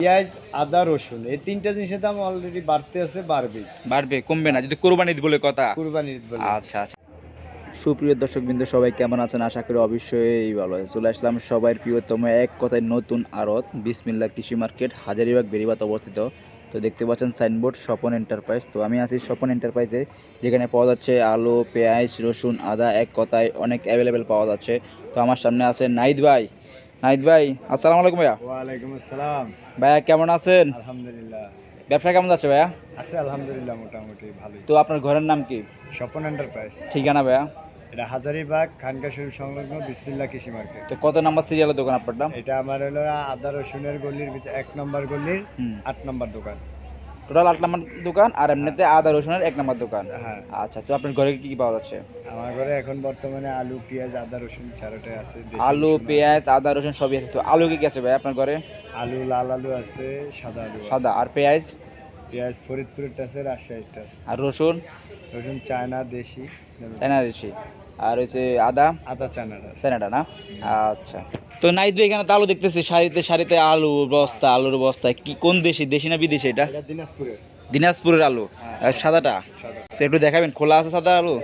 পেঁয়াজ আদা রসুন এই তিনটা জিনিসের দাম অলরেডি বাড়তে আছে বাড়বে বাড়বে কমবে না যদি কোরবানি ঈদ বলে কথা। কুরবানির ঈদ বলে। আচ্ছা আচ্ছা। সুপ্রিয় দর্শক বিন্দু সবাই কেমন আছেন? আশা করি অবশ্যই ভালো আছে চলে আসলাম সবার প্রিয়তম এক কথায় নতুন আড়ত বিসমিল্লা কৃষি মার্কেট হাজারিবাগ বেরিবাত অবস্থিত। তো দেখতে পাচ্ছেন সাইনবোর্ড স্বপন এন্টারপ্রাইজ। তো আমি আছি স্বপন এন্টারপ্রাইজে যেখানে পাওয়া যাচ্ছে আলু পেঁয়াজ রসুন আদা এক কথায় অনেক অ্যাভেলেবেল পাওয়া যাচ্ছে। তো আমার সামনে আছে নাইদ ভাই। নাইদ ভাই আসসালামু আলাইকুম ভাইয়া। ওয়ালাইকুম আসসালাম। ভাইয়া কেমন আছেন? আলহামদুলিল্লাহ। ব্যবসা কেমন যাচ্ছে ভাইয়া? আছে আলহামদুলিল্লাহ মোটামুটি ভালোই। তো আপনার ঘরের নাম কি? স্বপন এন্টারপ্রাইজ ঠিকানা ভাইয়া? এটা হাজারিবাগ খানকা শরীফ সংলগ্ন বিসমিল্লা কৃষি মার্কেট। তো কত নাম্বার সিরিয়ালের দোকান আপনারটা এটা আমার হলো আদা রসুনের গলির ভিতরে এক নম্বর গলির আট নম্বর দোকান। টোটাল আট নাম্বার দোকান আর এমনিতে আদা রসুনের এক নাম্বার দোকান। হ্যাঁ। আচ্ছা তো আপনার ঘরে কি কি পাওয়া যাচ্ছে? আমার ঘরে এখন বর্তমানে আলু পেঁয়াজ আদা রসুন চারোটাই আছে আলু পেঁয়াজ আদা রসুন সবই আছে। তো আলু কি কি আছে ভাই আপনার ঘরে? আলু লাল আলু আছে সাদা আলু সাদা। আর পেঁয়াজ? পেঁয়াজ ফরিদপুরেরটা আছে রাজশাহীরটা আছে। আর রসুন? রসুন চায়না দেশি। চায়না রেশি আর হচ্ছে আদা? আদা চানাডা চানাডা না? আচ্ছা। তো নাইট ভাই এখানে তো আলু দেখতেছি সারিতে সারিতে আলু বস্তা আলুর বস্তা কি কোন দেশি দেশি না বিদেশি এটা? এটা দিনাজপুরের। দিনাজপুরের আলু হ্যাঁ। সাদাটা। একটু দেখাবেন খোলা আছে সাদা আলু?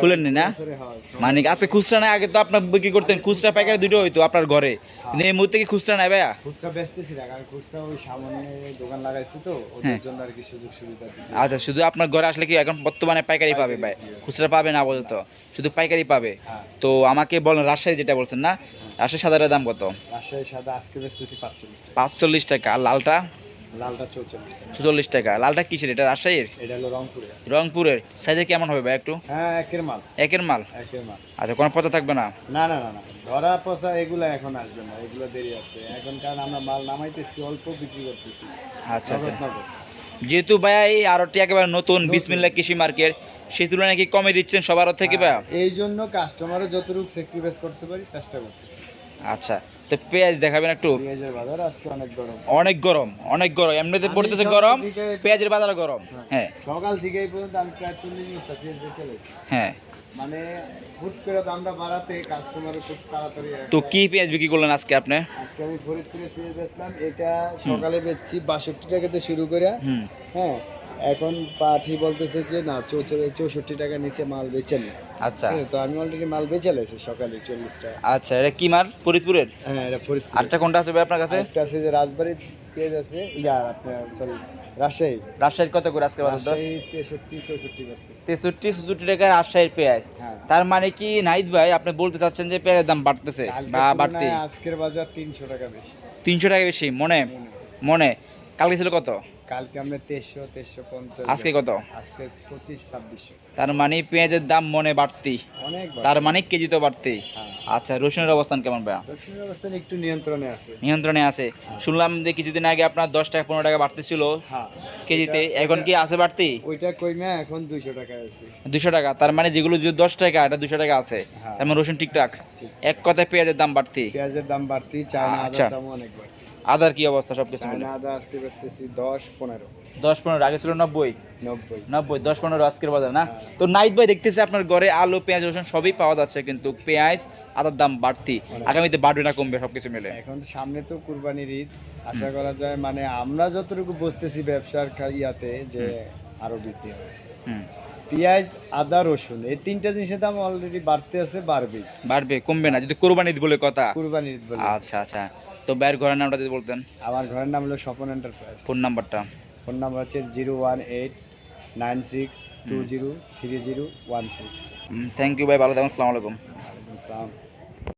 খুলেননি না? হয়, মানে খুচরা নাই আগে তো আপনার বিক্রি করতেন খুচরা পাইকারি দুটো হইতো আপনার ঘরে। কিন্তু এই মুহূর্তে কি খুচরা নাই ভাইয়া? খুচরা বেচতেছি খুচরা ওই সামনে দোকান লাগাইছি তো ওদের হ্যাঁ। জন্য আর কি সুযোগ সুবিধা আচ্ছা শুধু আপনার ঘরে আসলে কি এখন বর্তমানে পাইকারি পাবে ভাই? খুচরা পাবে না আপাতত শুধু পাইকারি পাবে? হ্যাঁ। তো আমাকে বলেন রাজশাহী যেটা বলছেন না রাজশাহী সাদাটার দাম কত? রাজশাহী সাদা আজকে বেচতেছি পাঁচচল্লিশ টাকা। পাঁচচল্লিশ টাকা। আর লালটা? লালটা চৌচল্লিশ টাকা। লালটা কিসের? এটা রাজশাহীর? এটা হলো রংপুরে রংপুরের। সাইজে কেমন হবে ভাই একটু? হ্যাঁ একের মাল। একের মাল? একের মাল। আচ্ছা কোনো পচা থাকবে না? না না না ধরা পচা এগুলো এখন আসবে না। এগুলো দেরি আছে এখন কারণ আমরা মাল নামাইতেছি অল্প বিক্রি করতেছি। আচ্ছা আচ্ছা। যেহেতু ভাইয়া এই আরটি একেবারে নতুন। বিসমিল্লা কৃষি মার্কেট সেই তুলনায় কি কমে দিচ্ছেন সবার থেকে ভাইয়া হ্যাঁ, এই জন্য কাস্টমারও যতটুকু স্যাক্রিফাইস করতে পারি চেষ্টা করতেছি। আচ্ছা। তো পেঁয়াজ দেখাবেন একটু। পেঁয়াজের বাজার আজকে অনেক গরম। অনেক গরম অনেক গরম। এমনিতে পড়তেছে গরম পেঁয়াজের বাজার গরম। হ্যাঁ। হ্যাঁ। সকাল থেকে এই পর্যন্ত আমি প্রায় চল্লিশ বস্তা পেঁয়াজ বেচে। হ্যাঁ। মানে হুট করে দামটা বাড়াতে কাস্টমারও খুব তাড়াতাড়ি তো কি পেঁয়াজ বিক্রি করলেন আজকে আপনি? আজকে আমি ফরিদপুরে পেঁয়াজ বেচলাম। এটা সকালে বেচছি বাষট্টি টাকাতে শুরু করে হ্যাঁ এখন পাঠি বলতেছে যে না চৌষট্টি টাকা নিচে মাল বেচে নি। আচ্ছা। তো আমি অলরেডি মাল বেচে লাইছি সকালে চল্লিশ টাকা। আচ্ছা এটা কি মার ফরিদপুরের? হ্যাঁ এটা ফরিদপুর আরেকটা কোনটা আছে ভাই আপনার কাছে? একটা আছে যে রাজবাড়ির পেঁয়াজ আছে ইয়া আপনার সরি রাজশাহী। রাজশাহীর কত করে আজকে বাজার দর তেষট্টি চৌষট্টি। তেষট্টি চৌষট্টি টাকা রাজশাহীর পেঁয়াজ। হ্যাঁ। তার মানে কি নাহিদ ভাই আপনি বলতে চাচ্ছেন যে পেঁয়াজের দাম বাড়তেছে বা বাড়তি? আজকের বাজার তিনশো টাকা বেশি। তিনশো টাকা বেশি মনে। মনে। কালকে ছিল কত? কালকে আমরা তেইশশো তেইশশো পঞ্চাশ আজকে কত? আজকে পঁচিশ ছাব্বিশশো। তার মানে পেঁয়াজের দাম মনে বাড়তি। অনেক তার মানে কেজি তো বাড়তি। হ্যাঁ। আচ্ছা রসুনের অবস্থান কেমন ভাইয়া? দক্ষিণ অবস্থান একটু নিয়ন্ত্রণে আছে। নিয়ন্ত্রণে আছে। শুনলাম যে কিছুদিন আগে আপনার দশ টাকা পনেরো টাকা বাড়তেছিল। হ্যাঁ। কেজিতে এখন কি আছে বাড়তি? ওইটা কইমা এখন দুইশো টাকা আছে। দুশো টাকা। তার মানে যেগুলো দশ টাকা এটা দুশো টাকা আছে। হ্যাঁ। তার মানে রসুন ঠিকঠাক। এক কথায় পেঁয়াজের দাম বাড়তি। পেঁয়াজের দাম বাড়তি চায়না আচ্ছা। অনেক বাড়তি। আদার কি অবস্থা সব কিছু মিলে আদা আজকে বেচতেছি দশ পনেরো। দশ পনেরো আগে ছিল নব্বই। নব্বই। নব্বই দশ পনেরো আজকের বাজার না? হ্যাঁ। তো নাইট ভাই দেখতেছি আপনার ঘরে আলু পেঁয়াজ রসুন সবই পাওয়া যাচ্ছে কিন্তু পেঁয়াজ আদার দাম বাড়তি। আগামীতে বাড়বে না কমবে সবকিছু মিলে। এখন সামনে তো কুরবানির ঈদ আশা করা যায় মানে আমরা যতটুকু বুঝতেছি ব্যবসার ইয়াতে যে আরও বৃদ্ধি হবে। হুম। পেঁয়াজ আদা রসুন এই তিনটা জিনিসের দাম অলরেডি বাড়তে আছে বাড়বে বাড়বে কমবে না যদি কোরবানি ঈদ বলে কথা। কুরবানির ঈদ বলে। আচ্ছা আচ্ছা। তো বাইর ঘরের নামটা যদি বলতেন। আমার ঘরের নাম হলো স্বপন এন্টারপ্রাইজ। ফোন নাম্বারটা। ফোন নাম্বার হচ্ছে zero one eight nine six two zero three zero one six. Thank you ভাই ভালো থাকুন আসসালামু আলাইকুম। ওয়ালাইকুম আসসালাম।